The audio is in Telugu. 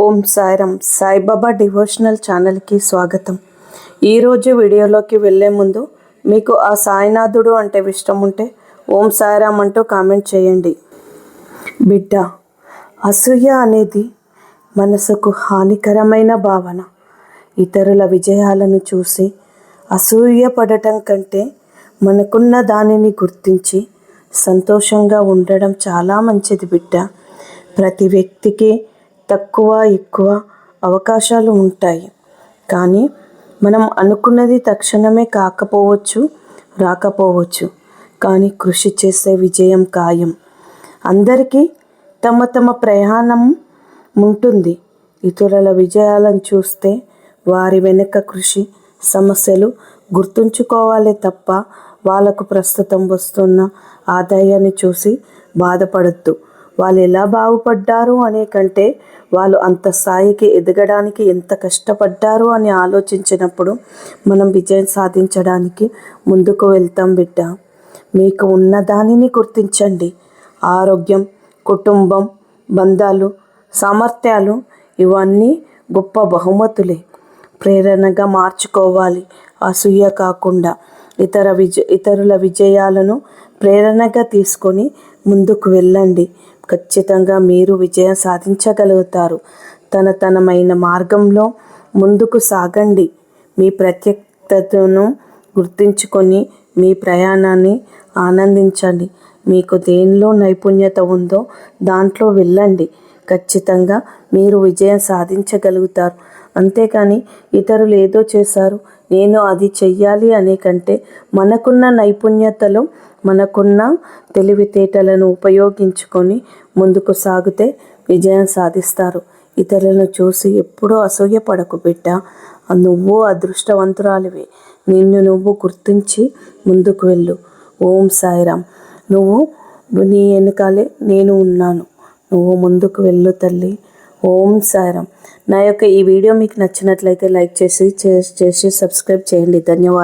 ఓం సాయిరం సాయిబాబా డివోషనల్ ఛానల్కి స్వాగతం. ఈరోజు వీడియోలోకి వెళ్ళే ముందు మీకు ఆ సాయినాథుడు అంటే ఇష్టం ఉంటే ఓం సాయిరామ్ అంటూ కామెంట్ చేయండి. బిడ్డ అసూయ అనేది మనసుకు హానికరమైన భావన. ఇతరుల విజయాలను చూసి అసూయ పడటం కంటే మనకున్న దానిని గుర్తించి సంతోషంగా ఉండడం చాలా మంచిది బిడ్డ. ప్రతి వ్యక్తికి తక్కువ ఎక్కువ అవకాశాలు ఉంటాయి. కానీ మనం అనుకున్నది తక్షణమే కాకపోవచ్చు రాకపోవచ్చు. కానీ కృషి చేసే విజయం ఖాయం. అందరికీ తమ తమ ప్రయాణం ఉంటుంది. ఇతరుల విజయాలను చూస్తే వారి వెనుక కృషి సమస్యలు గుర్తుంచుకోవాలి తప్ప వాళ్ళకు ప్రస్తుతం వస్తున్న ఆదాయాన్ని చూసి బాధపడద్దు. వాళ్ళు ఎలా బాగుపడ్డారు అనే కంటే వాళ్ళు అంత స్థాయికి ఎదగడానికి ఎంత కష్టపడ్డారు అని ఆలోచించినప్పుడు మనం విజయం సాధించడానికి ముందుకు వెళ్తాం బిడ్డ. మీకు ఉన్న దానిని గుర్తించండి. ఆరోగ్యం కుటుంబం బంధాలు సామర్థ్యాలు ఇవన్నీ గొప్ప బహుమతులే. ప్రేరణగా మార్చుకోవాలి. అసూయ కాకుండా ఇతర విజ ఇతరుల విజయాలను ప్రేరణగా తీసుకొని ముందుకు వెళ్ళండి. ఖచ్చితంగా మీరు విజయం సాధించగలుగుతారు. తన తనమైన మార్గంలో ముందుకు సాగండి. మీ ప్రత్యేకతను గుర్తించుకొని మీ ప్రయాణాన్ని ఆనందించండి. మీకు దేనిలో నైపుణ్యత ఉందో దాంట్లో వెళ్ళండి. ఖచ్చితంగా మీరు విజయం సాధించగలుగుతారు. అంతేకాని ఇతరులు ఏదో చేశారు నేను అది చెయ్యాలి అనే కంటే మనకున్న నైపుణ్యతలో మనకున్న తెలివితేటలను ఉపయోగించుకొని ముందుకు సాగితే విజయం సాధిస్తారు. ఇతరులను చూసి ఎప్పుడూ అసూయపడకు బిడ్డ. నువ్వు అదృష్టవంతురాలివి. నిన్ను నువ్వు గుర్తించి ముందుకు వెళ్ళు. ఓం సాయిరామ్. నువ్వు నీ వెనకాలే నేను ఉన్నాను. నువ్వు ముందుకు వెళ్ళు తల్లి. ఓం సారం నా యొక్క ఈ వీడియో మీకు నచ్చినట్లయితే లైక్ చేసి చేసి సబ్స్క్రైబ్ చేయండి. ధన్యవాదాలు.